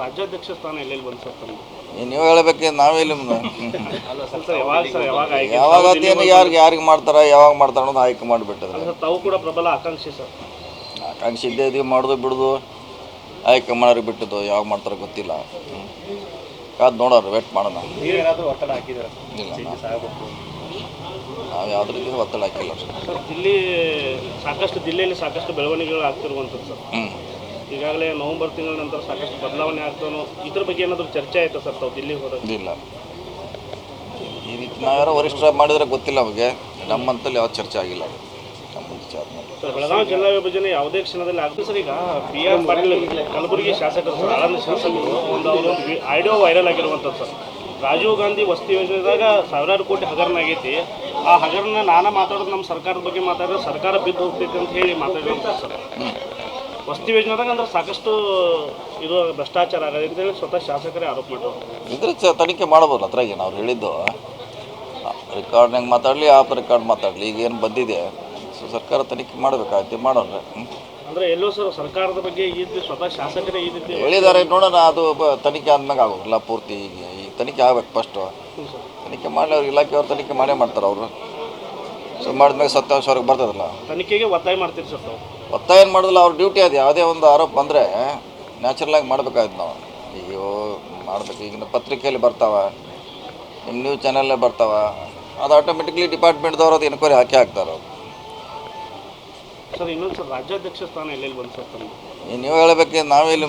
ರಾಜ್ಯಾಧ್ಯಕ್ಷ ಸ್ಥಾನ ಎಲ್ಲೆಲ್ಲಿ ಬಂತು ಸರ್ ತಮ್ಮ ನೀವು ಹೇಳ್ಬೇಕು ನಾವೆಲ್ಲಿ ಸರ್ ಯಾವಾಗ ಸರ್ ಯಾವಾಗ ಆಯ್ಕೆ ಯಾವಾಗ ಅದೇನು ಯಾರಿಗೆ ಯಾರಿಗೆ ಮಾಡ್ತಾರ ಯಾವಾಗ ಮಾಡ್ತಾರ ಅನ್ನೋದು ಆಯ್ಕೆ ಮಾಡಿಬಿಟ್ಟಿದ್ರೆ ಸರ್ ತಾವು ಕೂಡ ಪ್ರಬಲ ಆಕಾಂಕ್ಷಿ ಸರ್. ಆಕಾಂಕ್ಷಿ ಇದ್ದೇ ಇದೀವಿ ಮಾಡೋದು ಬಿಡೋದು ಆಯ್ಕೆ ಮಾಡೋರಿಗೆ ಬಿಟ್ಟದ್ದು ಯಾವಾಗ ಮಾಡ್ತಾರೋ ಗೊತ್ತಿಲ್ಲ. ಕಾದು ನೋಡೋರು ವೇಟ್ ಮಾಡೋಣ. ನೀವೇನಾದರೂ ಒತ್ತಡ ಹಾಕಿದ್ದೀರಾ ಇಲ್ಲ ನಾವು ಯಾವುದ್ರ ರೀತಿ ಒತ್ತಡ ಹಾಕಿಲ್ಲ. ಸರ್ ಇಲ್ಲಿ ಸಾಕಷ್ಟು ಜಿಲ್ಲೆಯಲ್ಲಿ ಸಾಕಷ್ಟು ಬೆಳವಣಿಗೆಗಳು ಆಗ್ತಿರುವಂಥದ್ದು ಸರ್. ಹ್ಞೂ ಈಗಾಗಲೇ ನವೆಂಬರ್ ತಿಂಗಳ ನಂತರ ಸಾಕಷ್ಟು ಬದಲಾವಣೆ ಆಗ್ತಾನೋ ಇದ್ರ ಬಗ್ಗೆ ಏನಾದರೂ ಚರ್ಚೆ ಆಯ್ತಾ ಸರ್ ತಾವು ದಿಲ್ಲಿಗೆ ಹೋದಾಗ? ಇಲ್ಲ. ಈ ರೀತಿ ನಾವ್ಯಾರೋ ವರಿಷ್ಠ ಮಾಡಿದ್ರೆ ಗೊತ್ತಿಲ್ಲ ಅವಾಗ ನಮ್ಮಂತಲ್ಲಿ ಯಾವ ಚರ್ಚೆ ಆಗಿಲ್ಲ. ನಮ್ಮ ವಿಚಾರ ಮೇಲೆ ಸರ್ ಬೆಳಗಾವಿ ಜಿಲ್ಲಾ ವಿಭಜನೆ ಯಾವುದೇ ಕ್ಷಣದಲ್ಲಿ ಆಗ್ತದೆ ಸರ್ ಈಗ ಬಿ ಆರ್ ಪಾಟೀಲ್ ಕಲಬುರಗಿ ಶಾಸಕರು ಸರ್ ಆಳಂದ ಶಾಸಕರು ಒಂದು ಅವರು ಆಡಿಯೋ ವೈರಲ್ ಆಗಿರುವಂಥದ್ದು ಸರ್. ರಾಜೀವ್ ಗಾಂಧಿ ವಸತಿ ಯೋಜನೆದಾಗ ಸಾವಿರಾರು ಕೋಟಿ ಹಗರಣ ಆಗೈತಿ. ಆ ಹಗರಣ ನಾನು ಮಾತಾಡೋದು ನಮ್ಮ ಸರ್ಕಾರದ ಬಗ್ಗೆ ಮಾತಾಡಿದ್ರೆ ಸರ್ಕಾರ ಬಿದ್ದು ಹೋಗ್ತೈತೆ ಅಂತ ಹೇಳಿ ಮಾತಾಡಿರುವಂಥದ್ದು ಸರ್. ವಸತಿ ಯೋಜನೆದಾಗ ಅಂದ್ರೆ ಸಾಕಷ್ಟು ಇದು ಭ್ರಷ್ಟಾಚಾರ ಆಗದೆ ಅಂತ ಹೇಳಿ ಸ್ವತಃ ಶಾಸಕರೇ ಆರೋಪ ಮಾಡ್ತಾರೆ ಇದ್ರೆ ಚ ತನಿಖೆ ಮಾಡ್ಬೋದು ಅದ್ರಾಗ ಏನು ಅವ್ರು ಹೇಳಿದ್ದು. ರೆಕಾರ್ಡ್ನಾಗ ಮಾತಾಡಲಿ ಆಪ್ ರೆಕಾರ್ಡ್ ಮಾತಾಡಲಿ ಈಗ ಏನು ಬಂದಿದೆ ಸೊ ಸರ್ಕಾರ ತನಿಖೆ ಮಾಡಬೇಕಾಯ್ತು ಮಾಡೋಣ. ಅಂದ್ರೆ ಎಲ್ಲೋ ಸರ್ ಸರ್ಕಾರದ ಬಗ್ಗೆ ಈ ರೀತಿ ಸ್ವತಃ ಶಾಸಕರೇ ಈ ರೀತಿ ಹೇಳಿದ್ದಾರೆ ನೋಡೋಣ ಅದು ಬ- ತನಿಖೆ ಆದ್ಮೇಲೆ ಆಗೋದಿಲ್ಲ ಪೂರ್ತಿ ಈಗ. ಈ ತನಿಖೆ ಆಗ್ಬೇಕು ಫಸ್ಟು ತನಿಖೆ ಮಾಡಲಿ ಅವ್ರು ಇಲಾಖೆಯವ್ರು ತನಿಖೆ ಮಾಡೇ ಮಾಡ್ತಾರೆ ಅವರು. ಸೊ ಮಾಡಿದ್ಮೇಲೆ ಸತ್ಯಾಂಶ ಅವ್ರಿಗೆ ಬರ್ತದಲ್ಲ? ತನಿಖೆಗೆ ಒತ್ತಾಯ ಮಾಡ್ತೀರಿ ಸರ್ ತಾವು. ಒತ್ತಾಯ ಏನು ಮಾಡೋದಿಲ್ಲ ಅವ್ರ ಡ್ಯೂಟಿ ಅದು ಯಾವುದೇ ಒಂದು ಆರೋಪ ಬಂದರೆ ನ್ಯಾಚುರಲಾಗಿ ಮಾಡಬೇಕಾಯ್ತು ನಾವು. ಅಯ್ಯೋ ಮಾಡ್ಬೇಕು ಈಗಿನ ಪತ್ರಿಕೆಯಲ್ಲಿ ಬರ್ತಾವ ನಿಮ್ಮ ನ್ಯೂಸ್ ಚಾನಲ್ಲೇ ಬರ್ತಾವ. ಅದು ಆಟೋಮೆಟಿಕ್ಲಿ ಡಿಪಾರ್ಟ್ಮೆಂಟ್ದವ್ರು ಅದು ಎನ್ಕ್ವೈರಿ ಹಾಕಿ ಹಾಕ್ತಾರೆ ಅವ್ರು. ಸರ್ ಇನ್ನೊಂದು ಸರ್ ರಾಜ್ಯಾಧ್ಯಕ್ಷ ಸ್ಥಾನ ಎಲ್ಲೆಲ್ಲಿ ಬಂತು ಸರ್ ತಮಗೆ ನೀವು ಹೇಳಬೇಕು ನಾವೆಲ್ಲಿ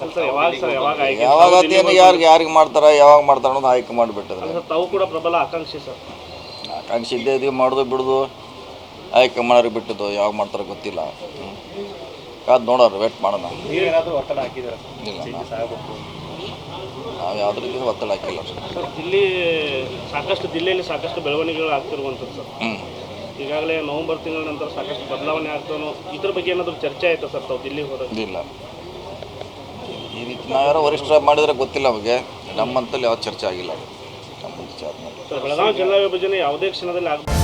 ಸರ್ ಯಾವಾಗ ಸರ್ ಯಾವಾಗ ಆಯ್ಕೆ ಯಾವಾಗ ಅದೇನು ಯಾರಿಗೆ ಯಾರಿಗೆ ಮಾಡ್ತಾರ ಯಾವಾಗ ಮಾಡ್ತಾರ ಅನ್ನೋದು ಆಯ್ಕೆ ಮಾಡಿಬಿಟ್ಟಿದ್ರೆ ತಾವು ಕೂಡ ಪ್ರಬಲ ಆಕಾಂಕ್ಷಿ ಸರ್. ಆಕಾಂಕ್ಷೆ ಇದ್ದೇ ಇದೀವಿ ಮಾಡೋದು ಬಿಡೋದು ಆಯ್ಕೆ ಮಾಡೋರು ಬಿಟ್ಟದ್ದು ಯಾವಾಗ ಮಾಡ್ತಾರೋ ಗೊತ್ತಿಲ್ಲ. ಹ್ಮ್. ಕಾದ್ ನೋಡೋರು ವೇಟ್ ಮಾಡೋಣ. ಇಲ್ಲ ನಾವು ಯಾವುದ್ರ ರೀತಿ ಒತ್ತಡ ಹಾಕಿಲ್ಲ. ಸರ್ ಇಲ್ಲಿ ಸಾಕಷ್ಟು ಜಿಲ್ಲೆಯಲ್ಲಿ ಸಾಕಷ್ಟು ಬೆಳವಣಿಗೆಗಳು ಆಗ್ತಿರುವಂಥದ್ದು ಸರ್. ಈಗಾಗಲೇ ನವೆಂಬರ್ ತಿಂಗಳ ನಂತರ ಸಾಕಷ್ಟು ಬದಲಾವಣೆ ಆಗ್ತಾನೋ ಇದ್ರ ಬಗ್ಗೆ ಏನಾದರೂ ಚರ್ಚೆ ಆಯ್ತಾ ಸರ್ ತಾವು ದಿಲ್ಲಿಗೆ ಹೋದಾಗ? ಇಲ್ಲ. ಈ ರೀತಿ ನಾವ್ಯಾರೋ ವರಿಷ್ಠ ಮಾಡಿದ್ರೆ ಗೊತ್ತಿಲ್ಲ ನಮಗೆ. ನಮ್ಮಂತಲ್ಲಿ ಯಾವ ಚರ್ಚೆ ಆಗಿಲ್ಲ. ವಿಚಾರ ಬೆಳಗಾವಿ ಜಿಲ್ಲಾ ವಿಭಜನೆ ಯಾವುದೇ ಕ್ಷಣದಲ್ಲಿ ಆಗ